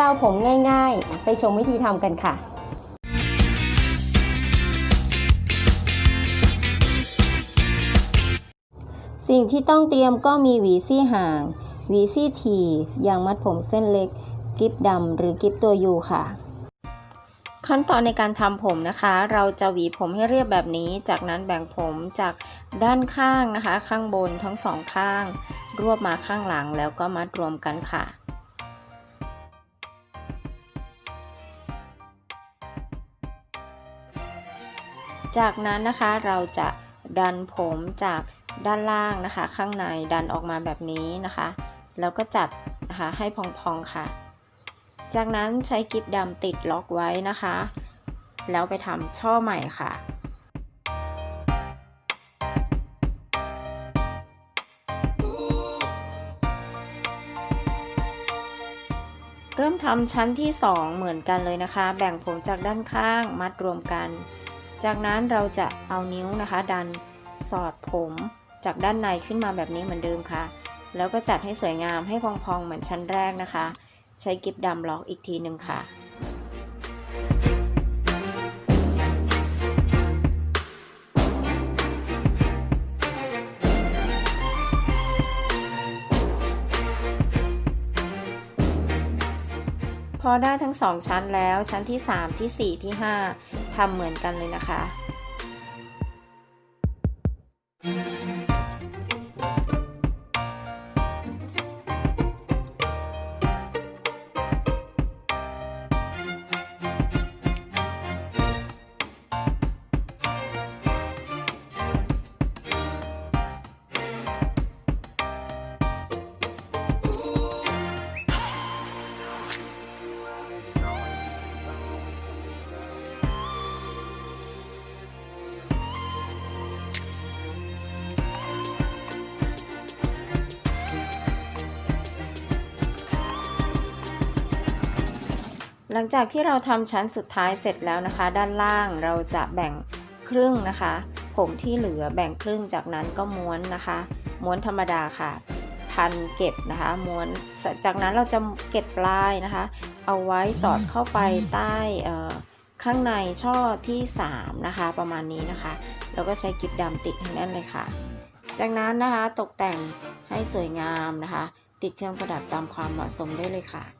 ราวผมง่ายๆ ไปชมวิธีทำกันค่ะสิ่งที่ต้องเตรียมก็มีหวีซี่ห่างหวีซี่ถียางมัดผมเส้นเล็ก กิ๊บดำหรือกิ๊บตัวยูค่ะ ขั้นตอนในการทำผมนะคะ เราจะหวีผมให้เรียบแบบนี้ จากนั้นแบ่งผมจากด้านข้างนะคะ ข้างบนทั้งสองข้าง รวบมาข้างหลังแล้วก็มัดรวมกันค่ะ จากนั้นนะคะเราจะดันผมจากด้านล่างนะคะ ข้างในดันออกมาแบบนี้นะคะ แล้วก็จัดนะคะให้พองๆค่ะ จากนั้นใช้กิ๊บดำติดล็อกไว้นะคะ แล้วไปทำช่อใหม่ค่ะเริ่มทำชั้นที่ 2 เหมือนกันเลยนะคะ แบ่งผมจากด้านข้างมัดรวมกัน จากนั้นเราจะเอานิ้วนะคะ ดันสอดผมจากด้านในขึ้นมาแบบนี้เหมือนเดิมค่ะ แล้วก็จัดให้สวยงามให้พองๆเหมือนชั้นแรกนะคะ ใช้กิบดำล็อกอีกทีหนึ่งค่ะพอได้ทั้งสองชั้นแล้วชั้นที่ 3 ที่ 4 ที่ 5 ทำเหมือนกันเลยนะคะ หลังจากที่เราทำชั้นสุดท้ายเสร็จแล้วนะคะ ด้านล่างเราจะแบ่งครึ่งนะคะ ผมที่เหลือแบ่งครึ่งจากนั้นก็ม้วนนะคะ ม้วนธรรมดาค่ะ พันเก็บนะคะม้วนจากนั้นเราจะเก็บปลายนะคะ เอาไว้สอดเข้าไปใต้ข้างในช่อที่ 3 นะคะ ประมาณนี้นะคะ แล้วก็ใช้กิบดำติดให้แน่นเลยค่ะ จากนั้นนะคะตกแต่งให้สวยงามนะคะ ติดเครื่องประดับตามความเหมาะสมได้เลยค่ะ